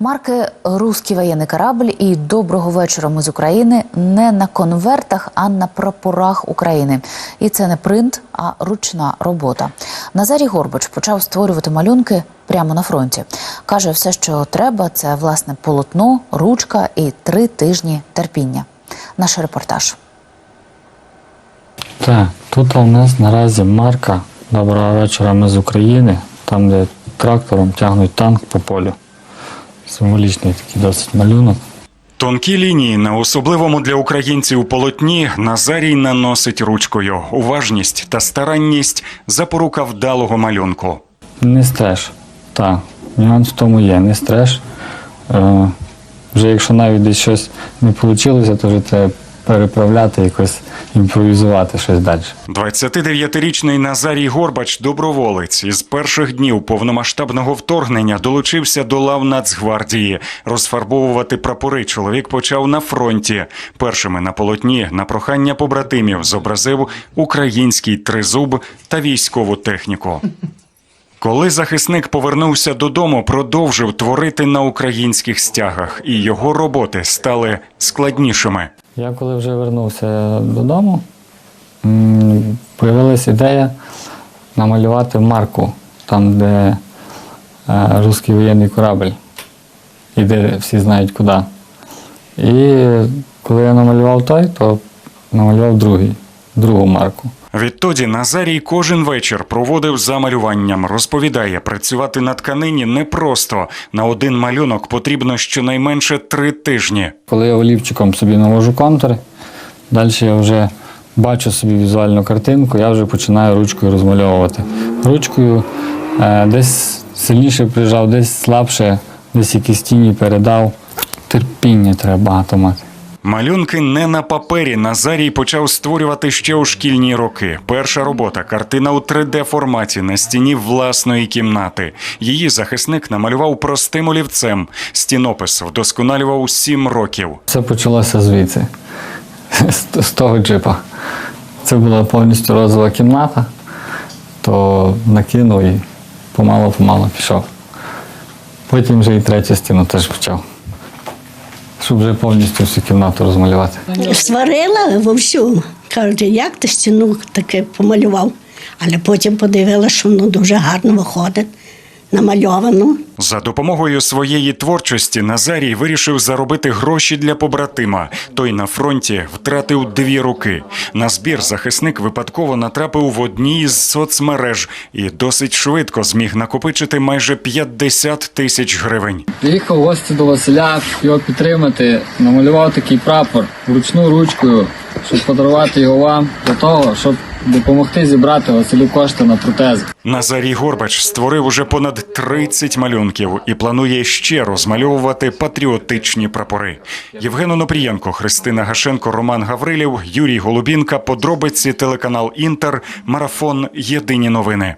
Марки Руський воєнний корабль і Доброго вечора. Ми з України не на конвертах, а на прапорах України. І це не принт, а ручна робота. Назарій Горбач почав створювати малюнки прямо на фронті. каже, все, що треба, це власне полотно, ручка і три тижні терпіння. Наш репортаж. Так, тут у нас наразі марка Доброго вечора ми з України, там, де трактором тягнуть танк по полю. Символічний такий досить малюнок. Тонкі лінії на особливому для українців полотні Назарій наносить ручкою. Уважність та старанність запорука вдалого малюнку. Не стреш. Так, нюанс в тому є, не стреш. Е, вже якщо навіть десь щось не вийшло, то вже треба переправляти, якось імпровізувати щось далі. 29-річний Назарій Горбач, доброволець, із перших днів повномасштабного вторгнення долучився до лав Нацгвардії. Розфарбовувати прапори чоловік почав на фронті. Першими на полотні на прохання побратимів зобразив український тризуб та військову техніку. Коли захисник повернувся додому, продовжив творити на українських стягах, і його роботи стали складнішими. Я коли вже вернувся додому, з'явилася ідея намалювати марку, там, де е, русський воєнний корабль, і де всі знають куди. І коли я намалював той, то намалював другий, другу марку. Відтоді Назарій кожен вечір проводив за малюванням. Розповідає, працювати на тканині непросто. На один малюнок потрібно щонайменше три тижні. Коли я олівчиком собі навожу контури, далі я вже бачу собі візуальну картинку, я вже починаю ручкою розмальовувати. Ручкою е, десь сильніше прижав, десь слабше, десь якісь тіні передав. Терпіння треба багато мати. Малюнки не на папері. Назарій почав створювати ще у шкільні роки. Перша робота картина у 3D-форматі на стіні власної кімнати. Її захисник намалював простим олівцем. Стінопис вдосконалював сім років. Все почалося звідси, з того джипа. Це була повністю розова кімната, то накинув і помало-помало пішов. Потім вже і третю стіну теж почав. Щоб вже повністю всю кімнату розмалювати. Сварила вовсю. Кажуть, як ти стіну таке помалював. Але потім подивилася, що воно дуже гарно виходить, намальовано. За допомогою своєї творчості Назарій вирішив заробити гроші для побратима. Той на фронті втратив дві руки. На збір захисник випадково натрапив в одній із соцмереж і досить швидко зміг накопичити майже 50 тисяч гривень. Приїхав в гості до Василя його підтримати, намалював такий прапор вручну ручкою, щоб подарувати його вам для того, щоб допомогти зібрати оселі кошти на протези. Назарій Горбач створив уже понад 30 малюнків і планує ще розмальовувати патріотичні прапори. Євген Онопрієнко, Христина Гашенко, Роман Гаврилів, Юрій Голубінка. Подробиці телеканал Інтер. Марафон. Єдині новини.